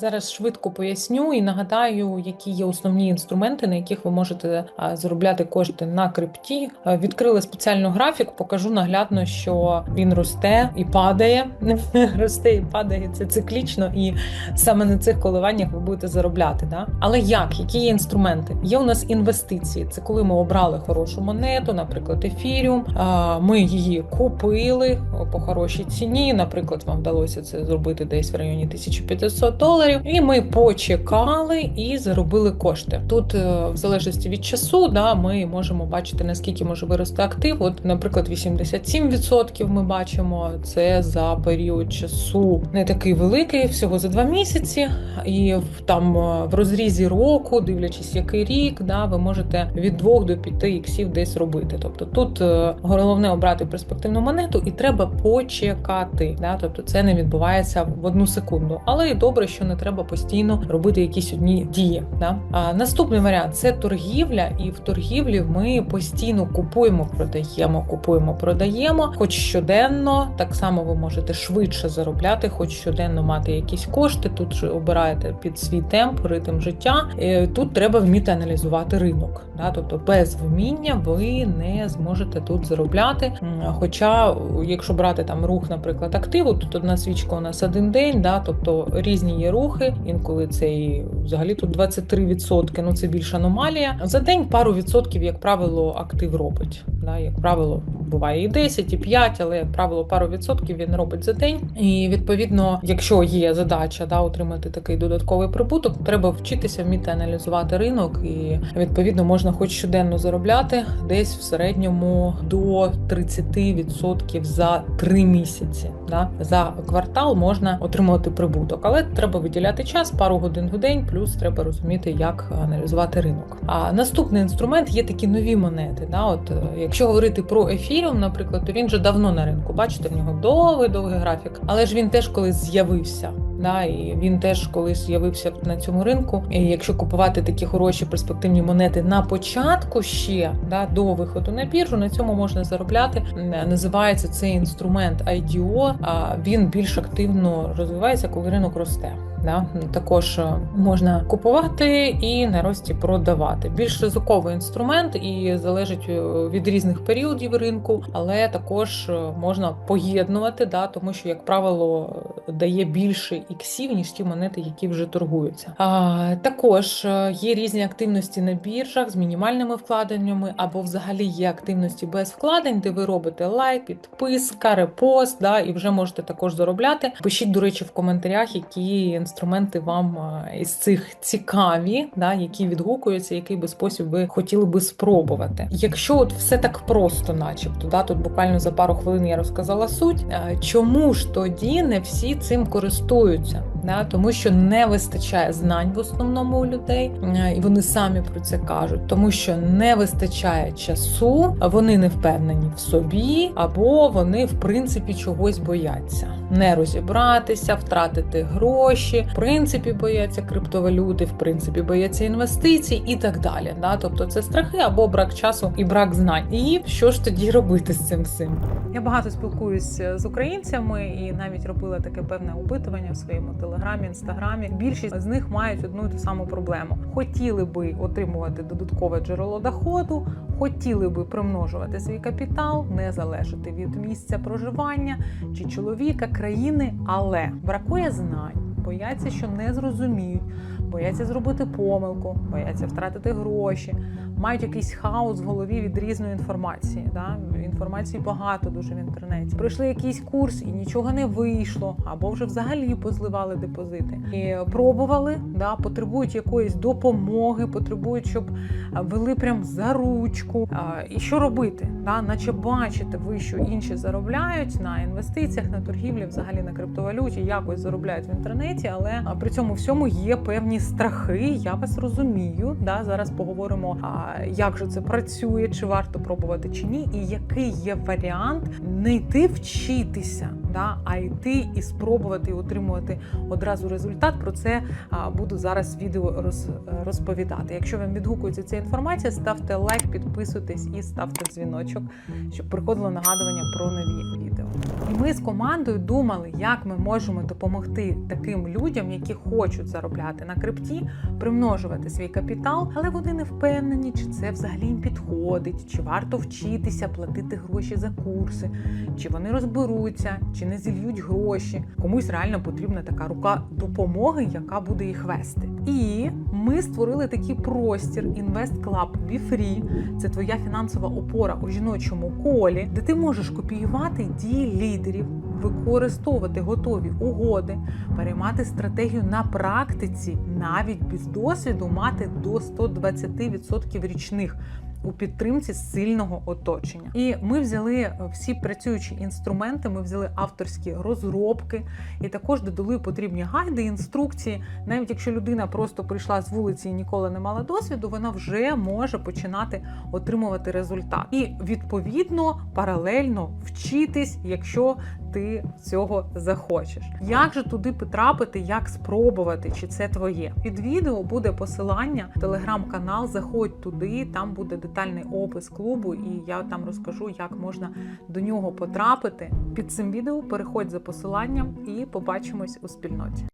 Зараз швидко поясню і нагадаю, які є основні інструменти, на яких ви можете заробляти кошти на крипті. Відкрили спеціальну графік, покажу наглядно, що він росте і падає. росте і падає. Це циклічно, і саме на цих коливаннях ви будете заробляти. Да? Але як? Які є інструменти? Є у нас інвестиції. Це коли ми обрали хорошу монету, наприклад, ефіріум. Ми її купили по хорошій ціні. Наприклад, вам вдалося це зробити десь в районі 1500 доларів. І ми почекали і заробили кошти. Тут, е, в залежності від часу, да, ми можемо бачити наскільки може вирости актив. От, наприклад, 87% ми бачимо. Це за період часу не такий великий, всього за два місяці. І там е, в розрізі року, дивлячись, який рік, да, ви можете від 2 до 5 іксів десь робити. Тобто тут е, головне обрати перспективну монету, і треба почекати. Да? Тобто це не відбувається в одну секунду. Але і добре, що не треба постійно робити якісь одні дії. Да? А наступний варіант це торгівля, і в торгівлі ми постійно купуємо, продаємо, купуємо, продаємо, хоч щоденно. Так само ви можете швидше заробляти, хоч щоденно мати якісь кошти. Тут же обираєте під свій темп, ритм життя. Е, Тут треба вміти аналізувати ринок. Да? Тобто без вміння ви не зможете тут заробляти. Хоча, якщо брати там рух, наприклад, активу, тут одна свічка у нас один день, да? тобто різні є рухи. Інколи це і взагалі тут 23%, ну це більш аномалія. За день пару відсотків, як правило, актив робить. Да? Як правило, буває і 10, і 5, але як правило, пару відсотків він робить за день. І відповідно, якщо є задача да, отримати такий додатковий прибуток, треба вчитися вміти аналізувати ринок, і відповідно можна хоч щоденно заробляти десь в середньому до 30% за 3 місяці. Да? За квартал можна отримувати прибуток, але треба виділяти час, пару годин в день, плюс треба розуміти, як аналізувати ринок. А наступний інструмент є такі нові монети. Да? От, е, якщо говорити про ефіріум, наприклад, то він вже давно на ринку. Бачите, в нього довгий довгий графік, але ж він теж колись з'явився. Да, і він теж колись з'явився на цьому ринку. І якщо купувати такі хороші перспективні монети на початку ще да, до виходу на біржу, на цьому можна заробляти. Називається цей інструмент IDO, а він більш активно розвивається, коли ринок росте. Да? Також е, можна купувати і на рості продавати. Більш ризиковий інструмент і залежить е, від різних періодів ринку, але також е, можна поєднувати, да, тому що, як правило, дає більше іксів, ніж ті монети, які вже торгуються. А, також е, є різні активності на біржах з мінімальними вкладеннями, або взагалі є активності без вкладень, де ви робите лайк, підписка, репост, да, і вже можете також заробляти. Пишіть, до речі, в коментарях, які інструменти вам е, із цих цікаві, да, які відгукуються, який би спосіб ви хотіли би спробувати. Якщо от все так просто, начебто, да, тут буквально за пару хвилин я розказала суть, е, чому ж тоді не всі цим користуються? Да, тому що не вистачає знань в основному у людей, е, і вони самі про це кажуть, тому що не вистачає часу, вони не впевнені в собі, або вони в принципі чогось бояться не розібратися, втратити гроші, в принципі бояться криптовалюти, в принципі бояться інвестицій і так далі. Да? Тобто це страхи або брак часу і брак знань. І що ж тоді робити з цим всім? Я багато спілкуюся з українцями і навіть робила таке певне опитування в своєму телеграмі, інстаграмі. Більшість з них мають одну і ту саму проблему: хотіли би отримувати додаткове джерело доходу, хотіли би примножувати свій капітал, не залежати від місця проживання чи чоловіка, країни, але бракує знань, бояться, що не зрозуміють, бояться зробити помилку, бояться втратити гроші, мають якийсь хаос в голові від різної інформації. Да? Інформації багато дуже в інтернеті. Пройшли якийсь курс і нічого не вийшло, або вже взагалі позливали депозити. І пробували, да, потребують якоїсь допомоги, потребують, щоб вели прям за ручку. А, І що робити? Да? Наче бачите ви, що інші заробляють на інвестиціях, на торгівлі, взагалі на криптовалюті, якось заробляють в інтернеті, але при цьому всьому є певні страхи. Я вас розумію. Да? Зараз поговоримо, як же це працює, чи варто пробувати чи ні, і який є варіант не йти вчитися. Да, а йти і спробувати і отримувати одразу результат. Про це буду зараз відео роз, розповідати. Якщо вам відгукується ця інформація, ставте лайк, підписуйтесь і ставте дзвіночок, щоб приходило нагадування про нові відео. І ми з командою думали, як ми можемо допомогти таким людям, які хочуть заробляти на крипті, примножувати свій капітал, але вони не впевнені, чи це взагалі їм підходить, чи варто вчитися, платити гроші за курси, чи вони розберуться, чи не зільють гроші. Комусь реально потрібна така рука допомоги, яка буде їх вести. І ми створили такий простір Invest Club Be Free. Це твоя фінансова опора у жіночому колі, де ти можеш копіювати дії лідерів, використовувати готові угоди, переймати стратегію на практиці, навіть без досвіду мати до 120% річних. У підтримці сильного оточення, і ми взяли всі працюючі інструменти. Ми взяли авторські розробки, і також додали потрібні гайди, інструкції. Навіть якщо людина просто прийшла з вулиці і ніколи не мала досвіду, вона вже може починати отримувати результат. І відповідно паралельно вчитись, якщо ти цього захочеш. Як же туди потрапити, як спробувати, чи це твоє? Під відео буде посилання телеграм-канал. Заходь туди, там буде детальний опис клубу, і я там розкажу, як можна до нього потрапити. Під цим відео переходь за посиланням і побачимось у спільноті.